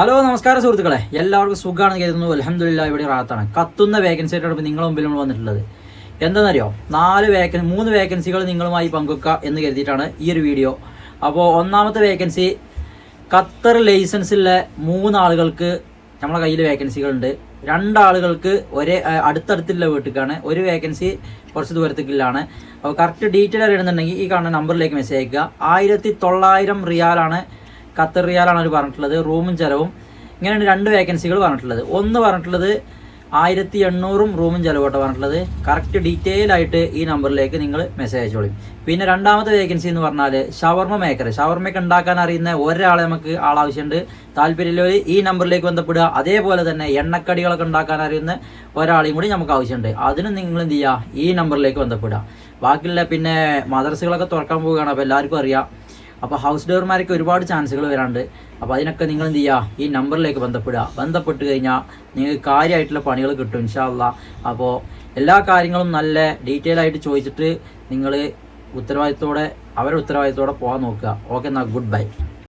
Hello നമസ്കാരം സുഹൃത്തുക്കളെ. എല്ലാവർക്കും സുഖമാണെന്ന് കരുതുന്നു. അലഹമില്ല ഇവിടെ റാത്താണ്. കത്തുന്ന വേക്കൻസി ആയിട്ടാണ് നിങ്ങളുടെ മുമ്പിൽ നമ്മൾ വന്നിട്ടുള്ളത്. എന്താണെന്നറിയോ? നാല് വേക്കൻ മൂന്ന് വേക്കൻസികൾ നിങ്ങളുമായി പങ്കുവെക്കുക എന്ന് കരുതിയിട്ടാണ് ഈ ഒരു വീഡിയോ. അപ്പോൾ ഒന്നാമത്തെ വേക്കൻസി ഖത്തർ ലൈസൻസുള്ള മൂന്നാളുകൾക്ക് നമ്മളെ കയ്യിൽ വേക്കൻസികളുണ്ട്. രണ്ടാളുകൾക്ക് ഒരേ അടുത്തടുത്തുള്ള വീട്ടിലേക്കാണ്. ഒരു വേക്കൻസി കുറച്ച് ദൂരത്തേക്കുള്ളതാണ്. അപ്പോൾ കറക്റ്റ് ഡീറ്റെയിൽ അറിയണമെന്നുണ്ടെങ്കിൽ ഈ കാണുന്ന നമ്പറിലേക്ക് മെസ്സേജ് അയക്കുക ആയിരത്തി തൊള്ളായിരം റിയാലാണ് ഖത്തർ റിയാലാണ് അവർ പറഞ്ഞിട്ടുള്ളത് റൂമും ചിലവും ഇങ്ങനെയാണ് രണ്ട് വേക്കൻസികൾ പറഞ്ഞിട്ടുള്ളത്. ഒന്ന് പറഞ്ഞിട്ടുള്ളത് ആയിരത്തി എണ്ണൂറും റൂമും ചിലവോട്ടോ പറഞ്ഞിട്ടുള്ളത്. കറക്റ്റ് ഡീറ്റെയിൽ ആയിട്ട് ഈ നമ്പറിലേക്ക് നിങ്ങൾ മെസ്സേജ് അയച്ചോളൂ. പിന്നെ രണ്ടാമത്തെ വേക്കൻസി എന്ന് പറഞ്ഞാൽ ഷവർമ മേക്കർ ഷവർമയൊക്കെ ഉണ്ടാക്കാൻ അറിയുന്ന ഒരാളെ നമുക്ക് ആളാവശ്യമുണ്ട്. താല്പര്യമുള്ളവർ ഈ നമ്പറിലേക്ക് ബന്ധപ്പെടുക. അതേപോലെ തന്നെ എണ്ണക്കടികളൊക്കെ ഉണ്ടാക്കാൻ അറിയുന്ന ഒരാളെയും കൂടി നമുക്ക് ആവശ്യമുണ്ട്. അതിനും നിങ്ങൾ എന്ത് ചെയ്യുക? ഈ നമ്പറിലേക്ക് ബന്ധപ്പെടുക. ബാക്കിയുള്ള പിന്നെ മദ്രസകളൊക്കെ തുറക്കാൻ പോവുകയാണ്. അപ്പോൾ എല്ലാവർക്കും അറിയാം. അപ്പോൾ ഹൗസ് ഡോർമാരൊക്കെ ഒരുപാട് ചാൻസുകൾ വരാണ്ട് അപ്പോൾ അതിനൊക്കെ നിങ്ങൾ എന്ത് ചെയ്യുക ഈ നമ്പറിലേക്ക് ബന്ധപ്പെടുക. ബന്ധപ്പെട്ട് കഴിഞ്ഞാൽ നിങ്ങൾക്ക് കാര്യമായിട്ടുള്ള പണികൾ കിട്ടും ഇൻഷാല്ല അപ്പോൾ എല്ലാ കാര്യങ്ങളും നല്ല ഡീറ്റെയിൽ ആയിട്ട് ചോദിച്ചിട്ട് നിങ്ങൾ ഉത്തരവാദിത്തോടെ അവരുടെ ഉത്തരവാദിത്തോടെ പോകാൻ നോക്കുക. ഓക്കെ എന്നാൽ ഗുഡ് ബൈ